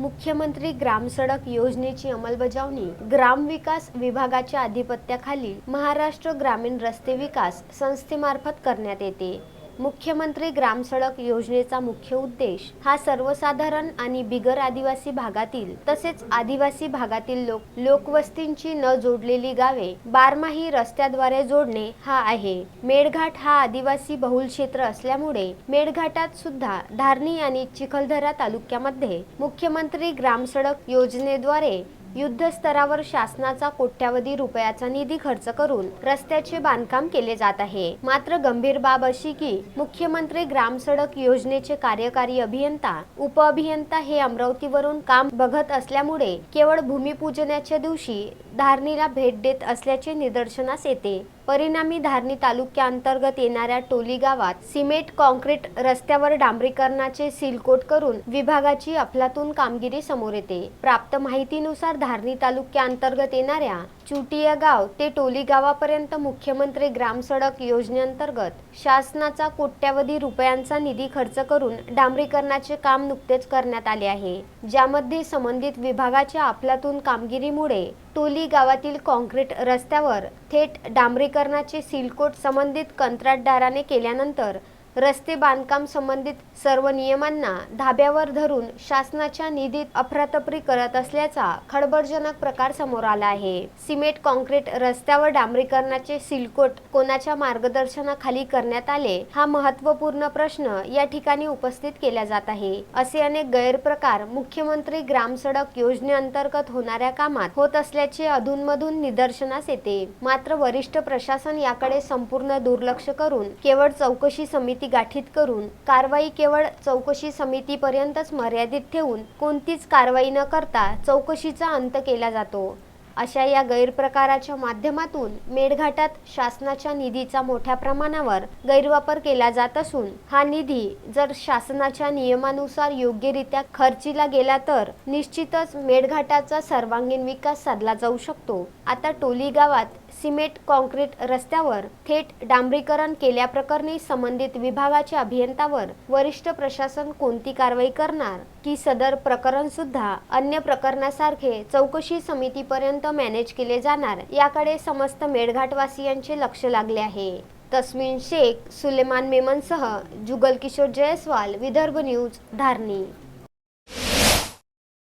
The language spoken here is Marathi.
मुख्यमंत्री ग्रामसडक योजनेची अंमलबजावणी ग्रामविकास विभागाच्या अधिपत्याखाली महाराष्ट्र ग्रामीण रस्ते विकास संस्थेमार्फत करण्यात येते. मुख्यमंत्री ग्रामसडक योजनेचा मुख्य उद्देश हा सर्वसाधारण आणि बिगर आदिवासी भागातील तसेच आदिवासी भागातील लोक लोकवस्तींची न जोडलेली गावे बारमाही रस्त्याद्वारे जोडणे हा आहे. मेळघाट हा आदिवासी बहुल क्षेत्र असल्यामुळे मेळघाटात सुद्धा धारणी आणि चिखलदरा तालुक्यामध्ये मुख्यमंत्री ग्रामसडक योजनेद्वारे युद्ध स्तरावर शासनाचा कोट्यावधी रुपयाचा निधी खर्च करून रस्त्याचे बांधकाम केले जात आहे. मात्र गंभीर बाब अशी की मुख्यमंत्री ग्रामसडक योजनेचे कार्यकारी अभियंता उपअभियंता हे अमरावतीवरून काम बघत असल्यामुळे केवळ भूमिपूजनाच्या दिवशी धारणीला भेट देत असल्याचे निदर्शनास येते. परिणामी धारणी तालुक्याअंतर्गत येणाऱ्या टोली गावात सिमेंट कॉन्क्रीट रस्त्यावर डांबरीकरणाचे सीलकोट करून विभागाची अफलातून कामगिरी समोर येते. प्राप्त माहितीनुसार धारणी तालुक्याअंतर्गत येणाऱ्या चुटिया गाव ते टोली गावापर्यंत मुख्यमंत्री ग्रामसडक योजनेअंतर्गत शासनाचा कोट्यावधी रुपयांचा निधी खर्च करून डांबरीकरणाचे काम नुकतेच करण्यात आले आहे. ज्यामध्ये संबंधित विभागाच्या अफलातून कामगिरीमुळे टोली गावातील काँक्रीट रस्त्यावर थेट डांबरीकरणाचे सिलकोट संबंधित कंत्राटदाराने केल्यानंतर रस्ते बांधकाम संबंधित सर्व नियमांना धाब्यावर धरून शासनाच्या निधीत अफरातफरी करत असल्याचा खळबळजनक प्रकार समोर आला आहे. सिमेंट कॉन्क्रीट रस्त्यावर डांबरीकरणाचे सिलकोट कोणाच्या मार्गदर्शनाखाली करण्यात आले हा महत्त्वपूर्ण प्रश्न या ठिकाणी उपस्थित केला जात आहे. असे अनेक गैरप्रकार मुख्यमंत्री ग्राम सडक योजनेअंतर्गत होणाऱ्या कामात होत असल्याचे अधूनमधून निदर्शनास येते. मात्र वरिष्ठ प्रशासन याकडे संपूर्ण दुर्लक्ष करून केवळ चौकशी समिती समिती गाठीत करून कारवाई केवळ चौकशी समितीपर्यंतच मर्यादित ठेवून कोणतीच कारवाई न करता चौकशीचा अंत केला जातो. अशा या गैरप्रकाराच्या माध्यमातून मेळघाटात शासनाच्या निधीचा मोठ्या प्रमाणावर गैरवापर केला जात असून हा निधी जर शासनाच्या नियमानुसार योग्यरित्या खर्चीला गेला तर निश्चितच मेळघाटाचा सर्वांगीण विकास साधला जाऊ शकतो. आता टोली गावात सिमेंट कॉन्क्रीट रस्त्यावर थेट डांबरीकरण केल्याप्रकरणी संबंधित विभागाच्या अभियंतावर वरिष्ठ प्रशासन कोणती कारवाई करणार? की सदर प्रकरण सुद्धा अन्य प्रकरणासारखे चौकशी समितीपर्यंत मॅनेज केले जाणार? याकडे समस्त मेळघाटवासियांचे लक्ष लागले आहे. तस्मिन शेख सुलेमान मेमनसह जुगल किशोर जयस्वाल विदर्भ न्यूज धारणी.